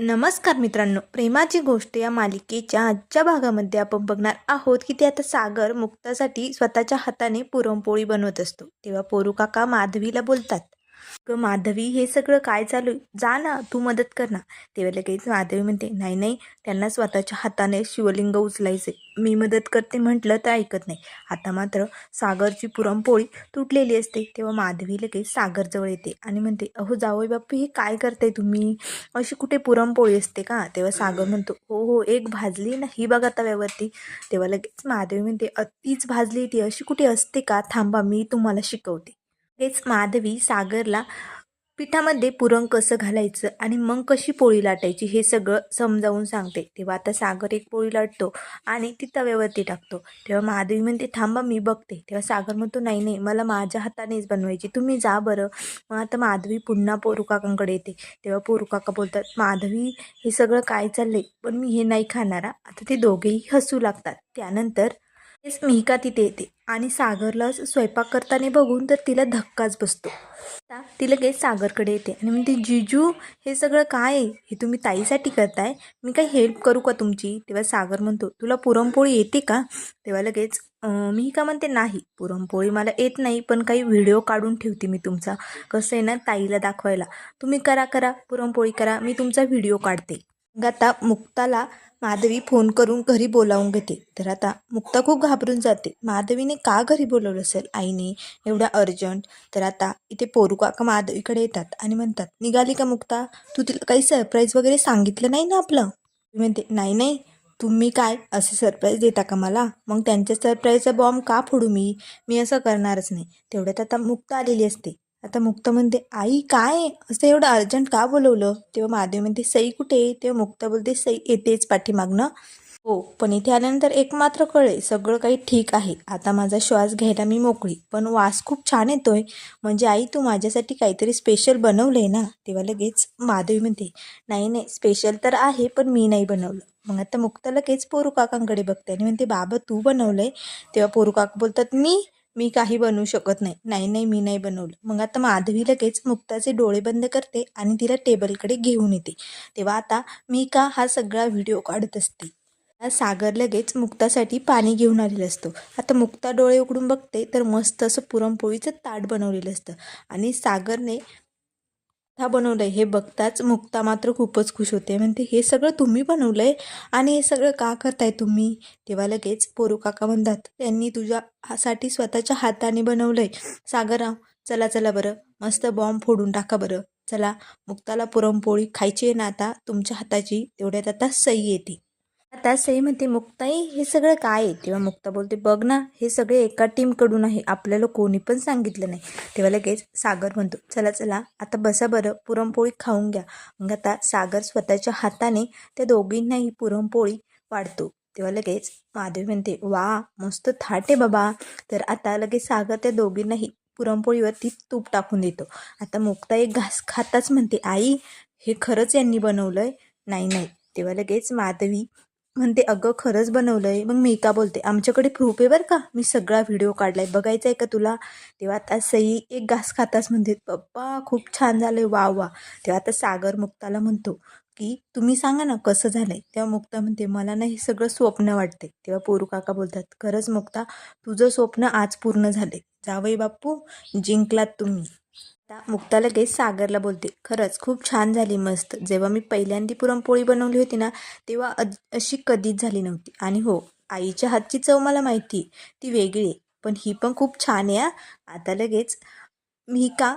नमस्कार मित्रांनो प्रेमाची गोष्ट या मालिकेच्या आजच्या भागामध्ये आपण बघणार आहोत की ते आता सागर मुक्तासाठी स्वतःच्या हाताने पुरणपोळी बनवत असतो. तेव्हा पोरू काका माधवीला बोलतात ग माधवी हे सगळं काय चालू आहे? जा ना तू मदत कर ना. तेव्हा लगेच माधवी म्हणते नाही नाही त्यांना स्वतःच्या हाताने शिवलिंग उचलायचे मी मदत करते म्हटलं तर ऐकत नाही. आता मात्र सागरची पुरणपोळी तुटलेली असते. तेव्हा माधवी लगेच सागरजवळ येते आणि म्हणते अहो जावई बापू हे काय करताय तुम्ही? अशी कुठे पुरणपोळी असते का? तेव्हा सागर म्हणतो हो हो एक भाजली ना ही बघा तव्यावरती. तेव्हा लगेच माधवी म्हणते अतिच भाजली ती अशी कुठे असते का? थांबा मी तुम्हाला शिकवते. हेच माधवी सागरला पिठामध्ये पुरण कसं घालायचं आणि मग कशी पोळी लाटायची हे सगळं समजावून सांगते. तेव्हा आता सागर एक पोळी लाटतो आणि ती तव्यावरती टाकतो. तेव्हा माधवी म्हणते थांबा मी बघते. तेव्हा सागर म्हणतो नाही नाही मला माझ्या हातानेच बनवायची. तुम्ही जा बरं. मग आता माधवी पुन्हा पोरुकाकांकडे येते. तेव्हा पोरुकाका बोलतात माधवी हे सगळं काय चाललंय? पण मी हे नाही खाणार आता ते दोघेही हसू लागतात. त्यानंतर तेच मिहिका तिथे येते? आणि सागरला स्वयंपाक करताना बघून तर तिला धक्काच बसतो. आता ती लगेच सागरकडे येते आणि म्हणते जिजू हे सगळं काय आहे? हे तुम्ही ताईसाठी करताय? मी काही हेल्प करू का तुमची? तेव्हा सागर म्हणतो तुला पुरणपोळी येते का? तेव्हा लगेच मी का म्हणते नाही पुरणपोळी मला येत नाही पण काही व्हिडिओ काढून ठेवते मी तुमचा. कसं आहे ना ताईला दाखवायला. तुम्ही करा करा पुरणपोळी करा मी तुमचा व्हिडिओ काढते. आता मुक्ताला माधवी फोन करून घरी बोलावून घेते. तर आता मुक्ता खूप घाबरून जाते. माधवीने का घरी बोलवलं असेल? आईने एवढ्या अर्जंट तर आता इथे पोरू काका माधवीकडे येतात आणि म्हणतात निघाली का मुक्ता? तू तिला काही सरप्राईज वगैरे सांगितलं नाही ना आपलं? मी म्हणते नाही नाही. तुम्ही काय? असे सरप्राईज देता का मला? मग त्यांच्या सरप्राईजचा बॉम्ब का फोडू मी? मी असं करणारच नाही. तेवढ्यात आता मुक्ता आलेली असते. आता मुक्ता म्हणते आई काय? असं एवढं अर्जंट का बोलवलं? तेव्हा महादेव म्हणते सई कुठे आहे? तेव्हा मुक्ता बोलते सई येतेच पाठीमागनं. हो पण इथे आल्यानंतर एक मात्र कळे सगळं काही ठीक आहे. आता माझा श्वास घ्यायला मी मोकळी. पण वास खूप छान येतोय. म्हणजे आई तू माझ्यासाठी काहीतरी स्पेशल बनवलंय ना? तेव्हा लगेच माधवी म्हणते नाही नाही स्पेशल तर आहे पण मी नाही बनवलं. मग आता मुक्ता लगेच पोरू काकांकडे बघते आणि म्हणते बाबा तू बनवलंय. तेव्हा पोरू काका बोलतात मी? मी काही बनवू शकत नाही. नाही नाही मी नाही बनवलं. मग आता माधवी लगेच मुक्ताचे डोळे बंद करते आणि तिला टेबलकडे घेऊन येते. तेव्हा आता मी का हा सगळा व्हिडिओ काढत असते? सागर लगेच मुक्तासाठी पाणी घेऊन आलेलं असतो. आता मुक्ता डोळे उघडून बघते तर मस्त असं पुरणपोळीचं ताट बनवलेलं असतं. आणि सागरने हा बनवलं आहे हे बघताच मुक्ता मात्र खूपच खुश होते. म्हणते हे सगळं तुम्ही बनवलं आहे आणि हे सगळं का करताय तुम्ही? तेव्हा लगेच पोरू काका म्हणतात त्यांनी तुझ्यासाठी स्वतःच्या हाताने बनवलं आहे सागरराव चला चला बरं. मस्त बॉम्ब फोडून टाका बरं. चला मुक्ताला पुरणपोळी खायची आहे ना आता? तुमच्या हाताची. तेवढ्यात आता सई येते. आता सई म्हणते मुक्ताई हे सगळं काय आहे? तेव्हा मुक्ता बोलते बघ ना हे सगळे एका टीमकडून आहे. आपल्याला कोणी पण सांगितलं नाही. तेव्हा लगेच सागर म्हणतो चला चला आता बसा बरं पुरणपोळी खाऊन घ्या. मग आता सागर स्वतःच्या हाताने त्या दोघींनाही पुरणपोळी वाढतो. तेव्हा लगेच माधवी म्हणते वा मस्त थाट आहे बाबा. तर आता लगेच सागर त्या दोघींनाही पुरणपोळीवरती तूप टाकून देतो. आता मुक्ता एक घास खाताच म्हणते आई हे खरंच यांनी बनवलं आहे नाही नाही. तेव्हा लगेच माधवी म्हणते अगं खरंच बनवलं आहे मग मी का बोलते आमच्याकडे प्रूफ आहे बरं का. मी सगळा व्हिडिओ काढला आहे बघायचा आहे का तुला? तेव्हा आता सई एक घास खाताच म्हणते पप्पा खूप छान झालं आहे वा वा. तेव्हा आता सागर मुक्ताला म्हणतो की तुम्ही सांगा ना कसं झालं आहे तेव्हा मुक्ता म्हणते मला ना हे सगळं स्वप्न वाटते तेव्हा पोरू काका बोलतात खरंच मुक्ता तुझं स्वप्न आज पूर्ण झाले जावई बाप्पू जिंकलात तुम्ही. आता मुक्ता लगेच सागरला बोलते खरंच खूप छान झाली मस्त. जेव्हा मी पहिल्यांदी पुरणपोळी बनवली होती ना तेव्हा अशी कधीच झाली नव्हती. आणि हो आईच्या हातची चव मला माहिती ती वेगळी आहे. पण ही पण खूप छान आहे आता लगेच मी का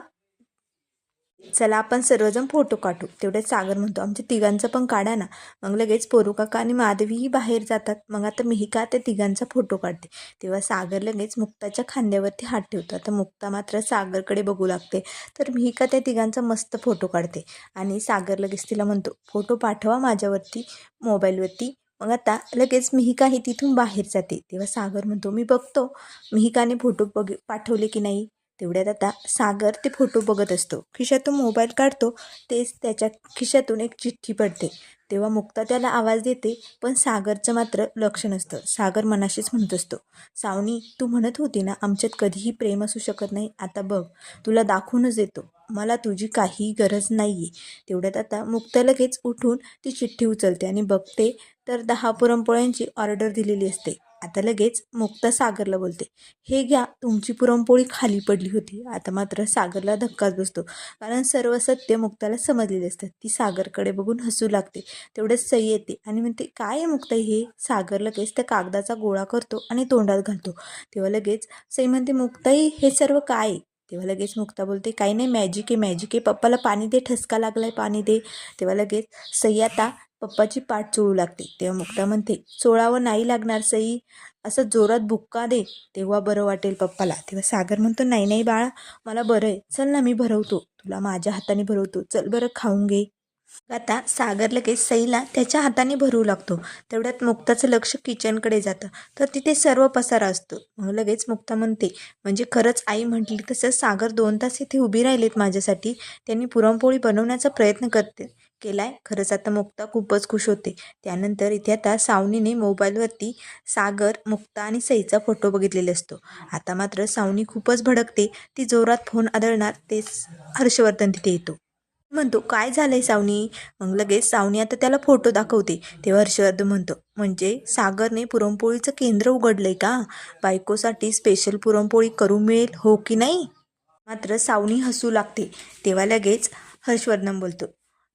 चला आपण सर्वजण फोटो काढू. तेवढ्यात सागर म्हणतो आमच्या तिघांचा पण काढा ना. मग लगेच पोरू काका आणि माधवीही बाहेर जातात. मग आता मिहिका त्या तिघांचा फोटो काढते? तेव्हा सागर लगेच मुक्ताच्या खांद्यावरती हात ठेवतो. आता मुक्ता मात्र सागरकडे बघू लागते. तर मिहिका त्या तिघांचा मस्त फोटो काढते? आणि सागर लगेच तिला म्हणतो फोटो पाठवा माझ्यावरती मोबाईलवरती. मग आता लगेच मिहिकाही तिथून बाहेर जाते. तेव्हा सागर म्हणतो मी बघतो. मिहिकाने फोटो बघ पाठवले की नाही? तेवढ्यात आता सागर ते फोटो बघत असतो. खिशातून मोबाईल काढतो तेच त्याच्या खिशातून एक चिठ्ठी पडते. तेव्हा मुक्ता त्याला आवाज देते पण सागरचं मात्र लक्ष नसतं. सागर मनाशीच म्हणत असतो सावनी तू म्हणत होती ना आमच्यात कधीही प्रेम असू शकत नाही. आता बघ तुला दाखवूनच देतो. मला तुझी काही गरज नाही आहे तेवढ्यात आता मुक्ता लगेच उठून ती चिठ्ठी उचलते आणि बघते तर दहा पुरणपोळ्यांची ऑर्डर दिलेली असते. आता लगेच मुक्ता सागरला बोलते. हे घ्या तुमची पुरणपोळी खाली पडली होती. आता मात्र सागरला धक्काच बसतो. कारण सर्व सत्य मुक्ताला समजलेले असतात. ती सागरकडे बघून हसू लागते. तेवढंच सई येते आणि म्हणते काय आहे मुक्ताई हे? सागर लगेच त्या कागदाचा गोळा करतो आणि तोंडात घालतो. तेव्हा लगेच सई म्हणते मुक्ताई हे सर्व काय आहे? तेव्हा लगेच मुक्ता बोलते काही नाही मॅजिक आहे मॅजिक आहे. पप्पाला पाणी दे ठसका लागलाय पाणी दे. तेव्हा लगेच सई आता पप्पाची पाठ चोळू लागते. तेव्हा मुक्ता म्हणते चोळावं नाही लागणार सई. असं जोरात बुक्का दे तेव्हा बरं वाटेल पप्पाला. तेव्हा सागर म्हणतो नाही नाही बाळा मला बरं आहे. चल ना मी भरवतो. तुला माझ्या हाताने भरवतो. चल बरं खाऊन घे. आता सागर लगेच सईला त्याच्या हाताने भरू लागतो. तेवढ्यात मुक्ताचं लक्ष किचनकडे जातं. तर तिथे सर्व पसारा असतो. मग लगेच मुक्ता म्हणते म्हणजे खरंच आई म्हटली तसं सागर दोन तास इथे उभी राहिलेत माझ्यासाठी. त्यांनी पुरणपोळी बनवण्याचा प्रयत्न करते केलाय. खरंच आता मुक्ता खूपच खुश होते. त्यानंतर इथे आता सावनीने मोबाईलवरती सागर मुक्ता आणि सईचा फोटो बघितलेला असतो. आता मात्र सावनी खूपच भडकते. ती जोरात फोन आदळणार तेच हर्षवर्धन तिथे येतो. म्हणतो काय झालंय सावनी? मग लगेच सावनी आता त्याला फोटो दाखवते. तेव्हा हर्षवर्धन म्हणतो म्हणजे सागरने पुरणपोळीचं केंद्र उघडलंय का? बायकोसाठी स्पेशल पुरणपोळी करू मिळेल हो की नाही? मात्र सावनी हसू लागते. तेव्हा लगेच हर्षवर्धन बोलतो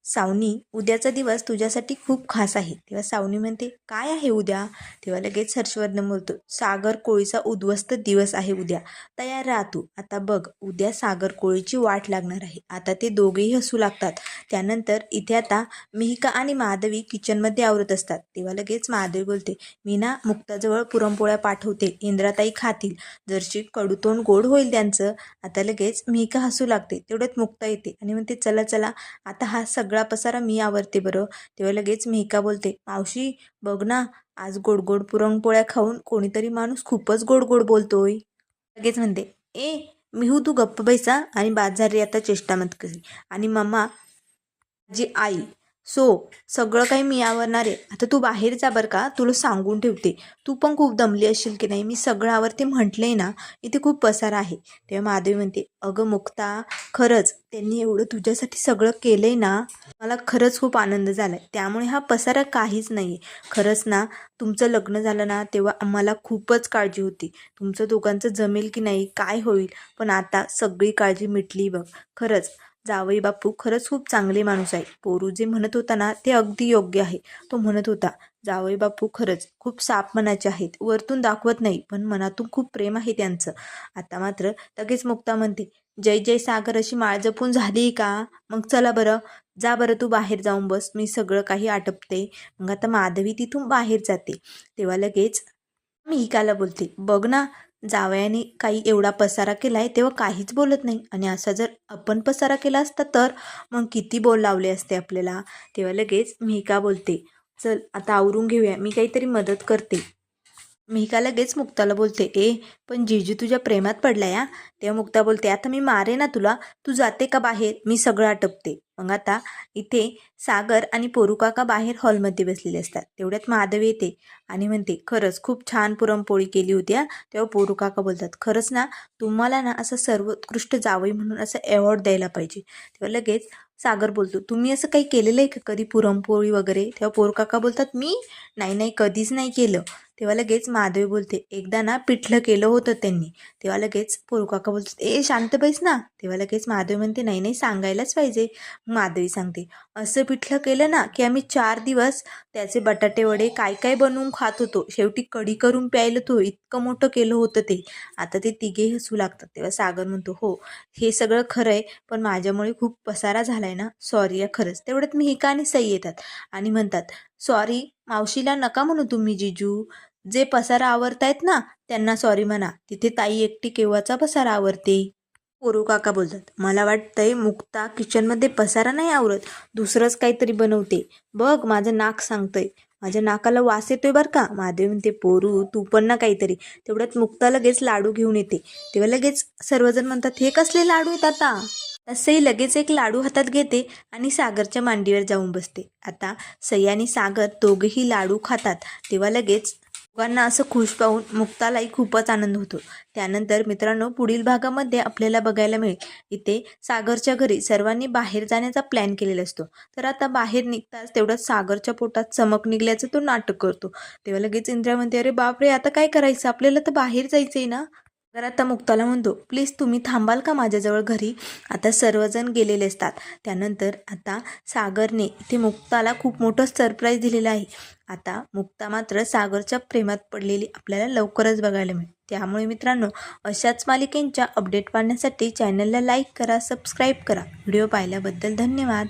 सावनी उद्याचा दिवस तुझ्यासाठी खूप खास आहे. तेव्हा सावनी म्हणते काय आहे उद्या? तेव्हा लगेच हर्षवर्धन बोलतो सागर कोळीचा उद्ध्वस्त दिवस आहे उद्या. तयार राहा तू. आता बघ उद्या सागर कोळीची वाट लागणार आहे. आता ते दोघेही हसू लागतात. त्यानंतर इथे आता मिहिका आणि माधवी किचनमध्ये आवरत असतात. तेव्हा लगेच माधवी बोलते मी ना मुक्ताजवळ पुरणपोळ्या पाठवते. इंद्राताई खातील. जरशी कडूतोंड गोड होईल त्यांचं. आता लगेच मिहिका हसू लागते. तेवढ्यात मुक्ता येते आणि म्हणते चला चला. आता हा सगळा पसारा मी आवरते बरं. तेव्हा लगेच मेहिका बोलते मावशी बघ ना आज गोड गोड पुरणपोळ्या खाऊन कोणीतरी माणूस खूपच गोड गोड बोलतोय. लगेच म्हणते ए मिहू हो, तू गप्प बैसा आणि बाजारी आता चेष्टा मत करी. आणि मम्मा जी आई सो सगळं काही मी आवरणार आहे. आता तू बाहेर जा बरं का तुला सांगून ठेवते. तू पण खूप दमली असशील की नाही? मी सगळं आवरते म्हटलंय ना इथे खूप पसार आहे. तेव्हा माधवी म्हणते अगं मुक्ता खरंच त्यांनी एवढं तुझ्यासाठी सगळं केलंय ना मला खरंच खूप आनंद झाला आहे त्यामुळे हा पसारा काहीच नाही आहे खरंच ना तुमचं लग्न झालं ना तेव्हा आम्हाला खूपच काळजी होती. तुमचं दोघांचं जमेल की नाही काय होईल? पण आता सगळी काळजी मिटली बघ. खरंच जावई बापू खरंच खूप चांगले माणूस आहे. पोरू जे म्हणत होता ना ते अगदी योग्य आहे. तो म्हणत होता जावई बापू खरंच खूप साप मनाचे आहेत. वरतून दाखवत नाही पण मनातून खूप प्रेम आहे त्यांचं. आता मात्र लगेच मुक्ता म्हणते जय जय सागर अशी माळ जपून झाली का? मग चला बरं. जा बरं तू बाहेर जाऊन बस. मी सगळं काही आटपते. मग आता माधवी तिथून बाहेर जाते. तेव्हा लगेच मी हिकाला बोलते बघ ना जावयाने काही एवढा पसारा केलाय तेव्हा काहीच बोलत नाही. आणि असा जर आपण पसारा केला असता तर मग किती बोल लावले असते आपल्याला? तेव्हा लगेच मिहिका बोलते चल आता आवरून घेऊया मी काहीतरी मदत करते. मिहिका लगेच मुक्ताला बोलते ए पण जीजू तुझ्या प्रेमात पडला या तेव्हा मुक्ता बोलते आता मी मारे ना तुला तू जाते का बाहेर? मी सगळं आटपते. मग आता इथे सागर आणि पोरुकाका बाहेर हॉलमध्ये बसलेले असतात. तेवढ्यात महादेव येते आणि म्हणते खरंच खूप छान पुरणपोळी केली होती हा. तेव्हा पोरुकाका बोलतात खरंच ना तुम्हाला ना असं सर्वोत्कृष्ट जावई म्हणून असं अवॉर्ड द्यायला पाहिजे. तेव्हा लगेच सागर बोलतो तुम्ही असं काही केलेलं आहे का कधी पुरणपोळी वगैरे? तेव्हा पोरुकाका बोलतात मी? नाही नाही कधीच नाही केलं. तेव्हा लगेच माधवी बोलते एकदा ना पिठलं केलं होतं त्यांनी. तेव्हा लगेच पोरुकाका बोलतात ए शांत बैस ना तेव्हा लगेच माधवी म्हणते नाही नाही सांगायलाच पाहिजे. माधवी सांगते असं पिठलं केलं ना की आम्ही चार दिवस त्याचे बटाटे वडे काय काय बनवून खात होतो. शेवटी कढी करून प्यायला तो इतकं मोठं केलं होतं ते. आता ते तिघे हसू लागतात. तेव्हा सागर म्हणतो हो हे सगळं खरं आहे पण माझ्यामुळे खूप पसारा झाला आहे ना. सॉरी या खरंच. तेवढ्यात मी हिका आणि सई येतात आणि म्हणतात सॉरी मावशीला नका म्हणू तुम्ही जिजू. जे पसारा आवरतायत ना त्यांना सॉरी म्हणा. तिथे ताई एकटी केव्हाचा पसारा आवरते? पोरू काका बोलतात. मला वाटतंय मुक्ता किचनमध्ये पसारा नाही आवरत. दुसरंच काहीतरी बनवते. बघ माझं नाक सांगतंय. माझ्या नाकाला वास येतोय बरं का? महादेव म्हणते पोरू तू पण ना काहीतरी. तेवढ्यात मुक्ता लगेच लाडू घेऊन येते. तेव्हा लगेच सर्वजण म्हणतात हे कसले लाडू आहेत आता? तसंही लगेच एक लाडू हातात घेते आणि सागरच्या मांडीवर जाऊन बसते. आता सई आणि सागर दोघेही लाडू खातात. तेव्हा लगेच दोघांना असं खुश पाहून मुक्तालाही खूपच आनंद होतो. त्यानंतर मित्रांनो पुढील भागामध्ये आपल्याला बघायला मिळेल. इथे सागरच्या घरी सर्वांनी बाहेर जाण्याचा प्लॅन केलेला असतो. तर आता बाहेर निघताच तेवढ्याच सागरच्या पोटात चमक निघल्याचं तो नाटक करतो. तेव्हा लगेच इंद्रा म्हणते अरे बापरे आता काय करायचं? आपल्याला तर बाहेर जायचंय ना? तर आता मुक्ताला म्हणतो प्लीज तुम्ही थांबाल का माझ्याजवळ घरी? आता सर्वजण गेलेले असतात. त्यानंतर आता सागरने इथे मुक्ताला खूप मोठं सरप्राईज दिलेलं आहे. आता मुक्ता मात्र सागरच्या प्रेमात पडलेली आपल्याला लवकरच बघायला मिळेल. त्यामुळे मित्रांनो अशाच मालिकेंच्या अपडेट पाहण्यासाठी चॅनलला लाईक करा सबस्क्राईब करा. व्हिडिओ पाहिल्याबद्दल धन्यवाद.